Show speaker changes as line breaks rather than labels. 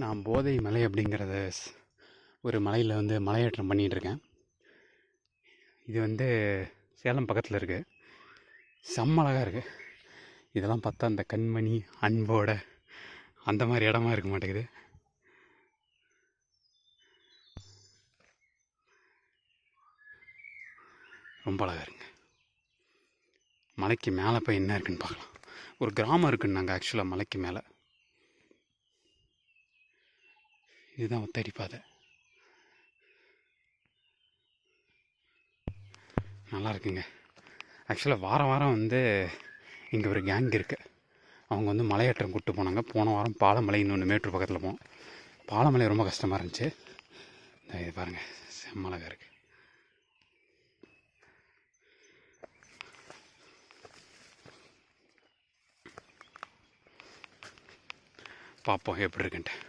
நான் போதை மலை அப்படிங்கிறத ஒரு மலையில் வந்து மலையேற்றம் பண்ணிகிட்ருக்கேன் இது வந்து சேலம் பக்கத்தில் இருக்குது செம்ம அழகாக இருக்குது இதெல்லாம் பார்த்தா அந்த கண்மணி அன்போட அந்த மாதிரி இடமா இருக்க மாட்டேங்குது. ரொம்ப அழகாக இருக்குங்க. மலைக்கு மேலே போய் என்ன இருக்குன்னு பார்க்கலாம். ஒரு கிராமம் இருக்குன்னு நாங்கள் ஆக்சுவலாக மலைக்கு மேலே. இதுதான் ஒத்தடி பாதை. நல்லா இருக்குங்க. ஆக்சுவலாக வாரம் வாரம் வந்து இங்கே ஒரு கேங் இருக்குது அவங்க வந்து மலையேற்றம் கூப்பிட்டு போனாங்க. போன வாரம் பாலமலை இன்னொன்று மேட்டூர் பக்கத்தில் போனோம். பாலமலை ரொம்ப கஷ்டமாக இருந்துச்சு. இந்த இது பாருங்கள் செம்ம இருக்குது பார்ப்போம் எப்படி இருக்குன்ட்டு.